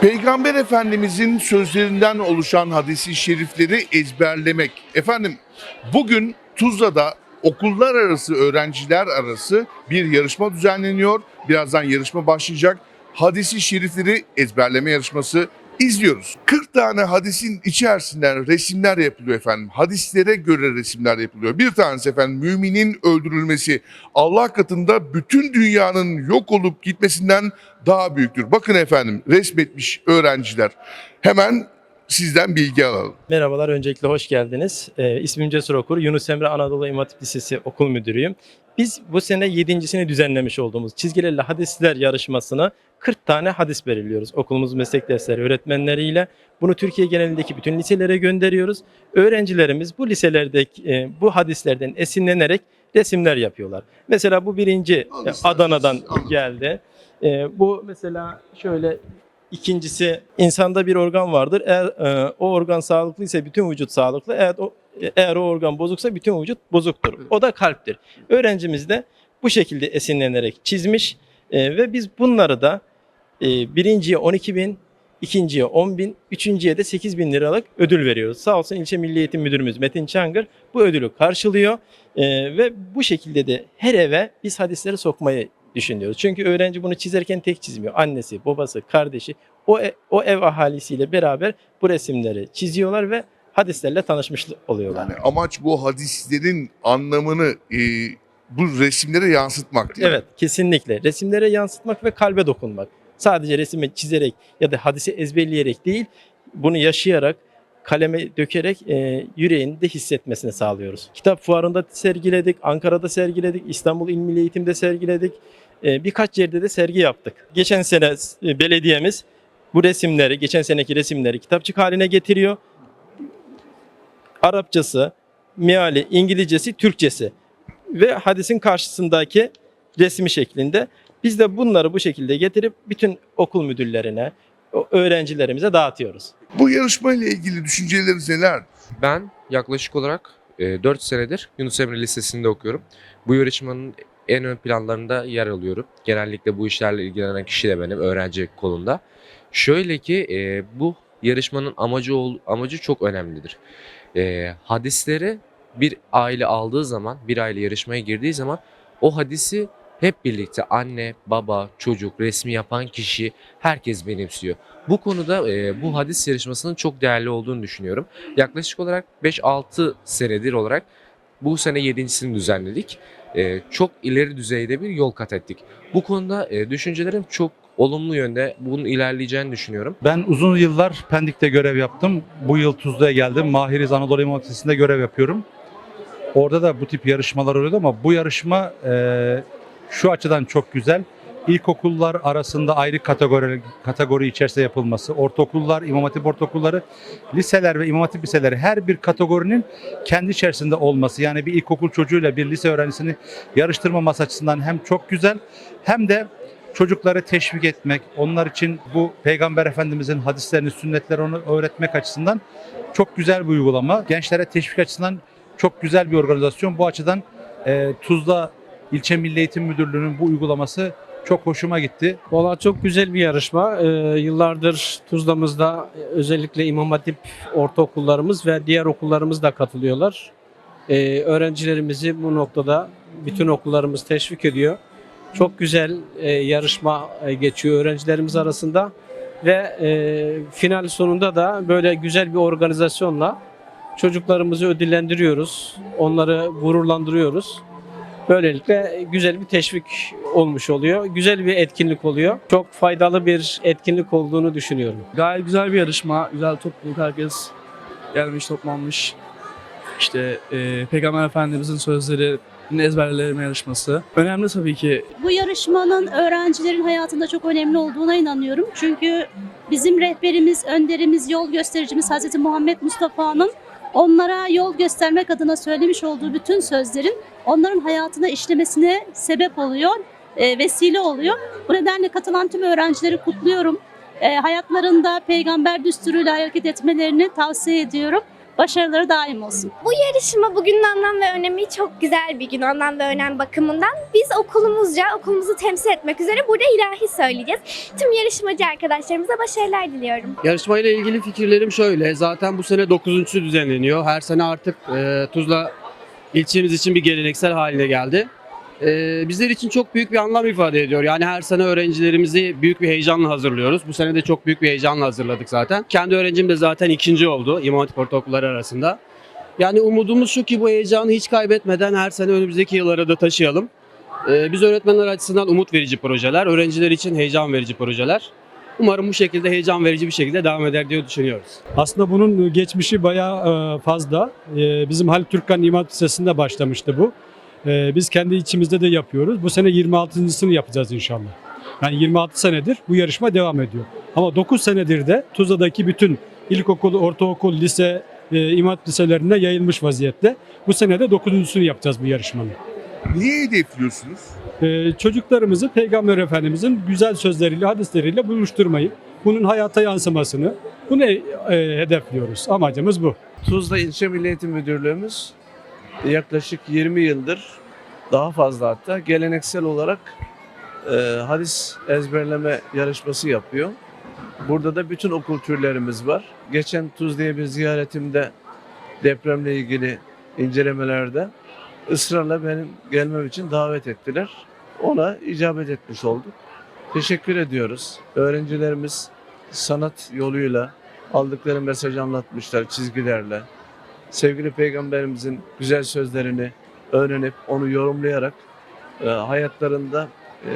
Peygamber Efendimizin sözlerinden oluşan hadisi şerifleri ezberlemek. Efendim bugün Tuzla'da okullar arası, öğrenciler arası bir yarışma düzenleniyor. Birazdan yarışma başlayacak. Hadisi şerifleri ezberleme yarışması izliyoruz. 40 tane hadisin içerisinden resimler yapılıyor efendim. Hadislere göre resimler yapılıyor. Bir tanesi efendim müminin öldürülmesi Allah katında bütün dünyanın yok olup gitmesinden daha büyüktür. Bakın efendim resmetmiş öğrenciler. Hemen sizden bilgi alalım. Merhabalar, öncelikle hoş geldiniz. Ee, ismim Cesur Okur, Yunus Emre Anadolu İmam Hatip Lisesi okul müdürüyüm. Biz bu sene yedincisini düzenlemiş olduğumuz çizgilerle hadisler yarışmasına 40 tane hadis belirliyoruz. Okulumuz meslek dersleri öğretmenleriyle. Bunu Türkiye genelindeki bütün liselere gönderiyoruz. Öğrencilerimiz bu liselerdeki e, bu hadislerden esinlenerek resimler yapıyorlar. Mesela bu birinci e, Adana'dan geldi. E, bu mesela şöyle İkincisi insanda bir organ vardır. Eğer e, o organ sağlıklıysa bütün vücut sağlıklı. Eğer o eğer o organ bozuksa bütün vücut bozuktur. O da kalptir. Öğrencimiz de bu şekilde esinlenerek çizmiş E, ve biz bunları da e, birinciye 12 bin, ikinciye 10 bin, üçüncüye de 8 bin liralık ödül veriyoruz. Sağ olsun ilçe Milli Eğitim Müdürümüz Metin Çangır bu ödülü karşılıyor E, ve bu şekilde de her eve biz hadisleri sokmayı düşünüyoruz. Çünkü öğrenci bunu çizerken tek çizmiyor. Annesi, babası, kardeşi o, e- o ev ahalisiyle beraber bu resimleri çiziyorlar ve hadislerle tanışmış oluyorlar. Yani amaç bu hadislerin anlamını e, bu resimlere yansıtmak değil mi? Evet, kesinlikle. Resimlere yansıtmak ve kalbe dokunmak. Sadece resmi çizerek ya da hadisi ezberleyerek değil, bunu yaşayarak, kaleme dökerek e, yüreğinde hissetmesini sağlıyoruz. Kitap fuarında sergiledik, Ankara'da sergiledik, İstanbul İl Milli Eğitim'de sergiledik. E, birkaç yerde de sergi yaptık. Geçen sene e, belediyemiz bu resimleri, geçen seneki resimleri kitapçık haline getiriyor. Arapçası, meali, İngilizcesi, Türkçesi ve hadisin karşısındaki resmi şeklinde. Biz de bunları bu şekilde getirip bütün okul müdürlerine, öğrencilerimize dağıtıyoruz. Bu yarışma ile ilgili düşünceleriniz neler? Ben yaklaşık olarak e, 4 senedir Yunus Emre Lisesi'nde okuyorum. Bu yarışmanın en ön planlarında yer alıyorum. Genellikle bu işlerle ilgilenen kişi de benim öğrenci kolunda. Şöyle ki e, bu yarışmanın amacı amacı çok önemlidir. E, hadisleri bir aile aldığı zaman, bir aile yarışmaya girdiği zaman o hadisi hep birlikte anne, baba, çocuk, resmi yapan kişi herkes benimsiyor. Bu konuda e, bu hadis yarışmasının çok değerli olduğunu düşünüyorum. Yaklaşık olarak 5-6 senedir olarak bu sene 7.sini düzenledik. Ee, çok ileri düzeyde bir yol kat ettik. Bu konuda e, düşüncelerim çok olumlu yönde bunun ilerleyeceğini düşünüyorum. Ben uzun yıllar Pendik'te görev yaptım. Bu yıl Tuzla'ya geldim. Mahiriz Anadolu İmam görev yapıyorum. Orada da bu tip yarışmalar oluyordu ama bu yarışma e, şu açıdan çok güzel. İlkokullar arasında ayrı kategori, kategori içerisinde yapılması, ortaokullar, İmam Hatip ortaokulları, liseler ve İmam Hatip liseleri her bir kategorinin kendi içerisinde olması. Yani bir ilkokul çocuğuyla bir lise öğrencisini yarıştırmaması açısından hem çok güzel hem de çocukları teşvik etmek, onlar için bu Peygamber Efendimizin hadislerini, sünnetleri onu öğretmek açısından çok güzel bir uygulama. Gençlere teşvik açısından çok güzel bir organizasyon. Bu açıdan e, Tuzla İlçe Milli Eğitim Müdürlüğü'nün bu uygulaması çok hoşuma gitti. Valla çok güzel bir yarışma. Ee, yıllardır Tuzla'mızda özellikle İmam Hatip ortaokullarımız ve diğer okullarımız da katılıyorlar. Ee, öğrencilerimizi bu noktada bütün okullarımız teşvik ediyor. Çok güzel e, yarışma e, geçiyor öğrencilerimiz arasında ve e, final sonunda da böyle güzel bir organizasyonla çocuklarımızı ödüllendiriyoruz. Onları gururlandırıyoruz. Böylelikle güzel bir teşvik olmuş oluyor. Güzel bir etkinlik oluyor. Çok faydalı bir etkinlik olduğunu düşünüyorum. Gayet güzel bir yarışma, güzel topluluk, herkes gelmiş, toplanmış. İşte e, Peygamber Efendimizin sözleri ezberleme yarışması. Önemli tabii ki Bu yarışmanın öğrencilerin hayatında çok önemli olduğuna inanıyorum. Çünkü bizim rehberimiz, önderimiz, yol göstericimiz Hz. Muhammed Mustafa'nın onlara yol göstermek adına söylemiş olduğu bütün sözlerin onların hayatına işlemesine sebep oluyor, e, vesile oluyor. Bu nedenle katılan tüm öğrencileri kutluyorum. E, hayatlarında peygamber düsturuyla hareket etmelerini tavsiye ediyorum. Başarıları daim olsun. Bu yarışma bugünün anlam ve önemi çok güzel bir gün anlam ve önem bakımından. Biz okulumuzca okulumuzu temsil etmek üzere burada ilahi söyleyeceğiz. Tüm yarışmacı arkadaşlarımıza başarılar diliyorum. Yarışmayla ilgili fikirlerim şöyle. Zaten bu sene 9. düzenleniyor. Her sene artık e, Tuzla ilçemiz için bir geleneksel haline geldi. E, bizler için çok büyük bir anlam ifade ediyor. Yani her sene öğrencilerimizi büyük bir heyecanla hazırlıyoruz. Bu sene de çok büyük bir heyecanla hazırladık zaten. Kendi öğrencim de zaten ikinci oldu İmam Hatip Ortaokulları arasında. Yani umudumuz şu ki bu heyecanı hiç kaybetmeden her sene önümüzdeki yıllara da taşıyalım. E, biz öğretmenler açısından umut verici projeler, öğrenciler için heyecan verici projeler. Umarım bu şekilde heyecan verici bir şekilde devam eder diye düşünüyoruz. Aslında bunun geçmişi bayağı e, fazla. E, Bizim Halit Türkkan İmam Lisesi'nde başlamıştı bu. E, Biz kendi içimizde de yapıyoruz. Bu sene 26.sını yapacağız inşallah. Yani 26 senedir bu yarışma devam ediyor. Ama 9 senedir de Tuzla'daki bütün ilkokul, ortaokul, lise, e, imam hatip liselerinde yayılmış vaziyette. Bu sene de 9.sunu yapacağız bu yarışmanın. Niye hedefliyorsunuz? Ee, çocuklarımızı Peygamber Efendimizin güzel sözleriyle, hadisleriyle buluşturmayı, bunun hayata yansımasını, bunu e, hedefliyoruz. Amacımız bu. Tuzla İlçe Milli Eğitim Müdürlüğümüz yaklaşık 20 yıldır daha fazla hatta geleneksel olarak e, hadis ezberleme yarışması yapıyor. Burada da bütün okul türlerimiz var. Geçen Tuzla'ya bir ziyaretimde depremle ilgili incelemelerde ısrarla benim gelmem için davet ettiler. Ona icabet etmiş olduk. Teşekkür ediyoruz. Öğrencilerimiz sanat yoluyla aldıkları mesajı anlatmışlar çizgilerle. Sevgili Peygamberimizin güzel sözlerini öğrenip onu yorumlayarak e, hayatlarında e,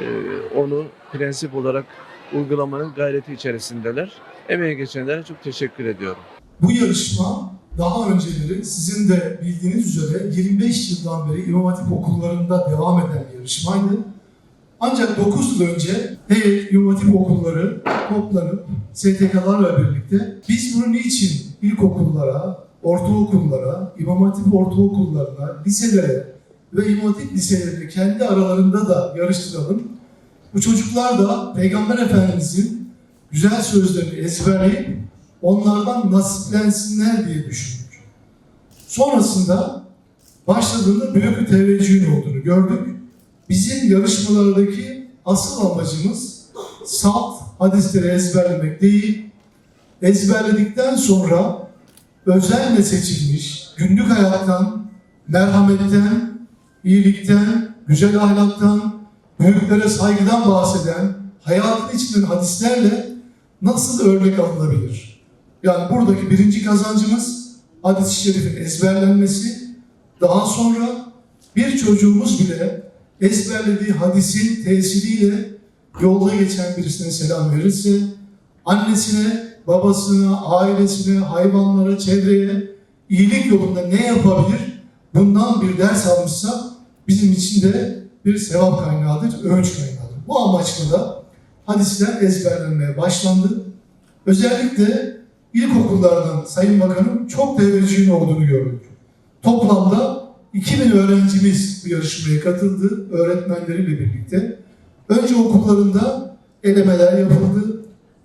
onu prensip olarak uygulamanın gayreti içerisindeler. Emeği geçenlere çok teşekkür ediyorum. Bu yarışma daha önceleri sizin de bildiğiniz üzere 25 yıldan beri İmam Hatip okullarında devam eden bir yarışmaydı. Ancak 9 yıl önce heyet İmam Hatip okulları toplanıp STK'larla birlikte biz bunu niçin ilkokullara, ortaokullara, İmam Hatip ortaokullarına, liselere ve İmam Hatip liselerine kendi aralarında da yarıştıralım. Bu çocuklar da Peygamber Efendimizin güzel sözlerini ezberleyip onlardan nasiplensinler diye düşündük. Sonrasında başladığında büyük bir teveccühün olduğunu gördük. Bizim yarışmalardaki asıl amacımız salt hadisleri ezberlemek değil, ezberledikten sonra özenle seçilmiş günlük hayattan, merhametten, iyilikten, güzel ahlaktan, büyüklere saygıdan bahseden hayatın içinden hadislerle nasıl örnek alınabilir? Yani buradaki birinci kazancımız hadis-i şerifin ezberlenmesi. Daha sonra bir çocuğumuz bile ezberlediği hadisin tesiriyle yolda geçen birisine selam verirse, annesine, babasına, ailesine, hayvanlara, çevreye iyilik yolunda ne yapabilir? Bundan bir ders almışsa bizim için de bir sevap kaynağıdır, övünç kaynağıdır. Bu amaçla da hadisler ezberlenmeye başlandı. Özellikle ilkokullardan Sayın Bakanım çok teveccühün olduğunu gördük. Toplamda 2000 öğrencimiz bu yarışmaya katıldı öğretmenleriyle birlikte. Önce okullarında elemeler yapıldı.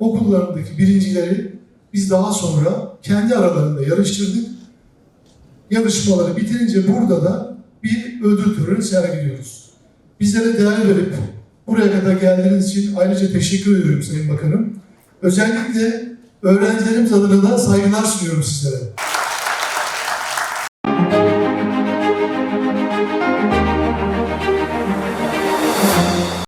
Okullarındaki birincileri biz daha sonra kendi aralarında yarıştırdık. Yarışmaları bitirince burada da bir ödül töreni sergiliyoruz. Bizlere değer verip buraya kadar geldiğiniz için ayrıca teşekkür ediyorum Sayın Bakanım. Özellikle öğrencilerimiz adına da saygılar sunuyorum sizlere.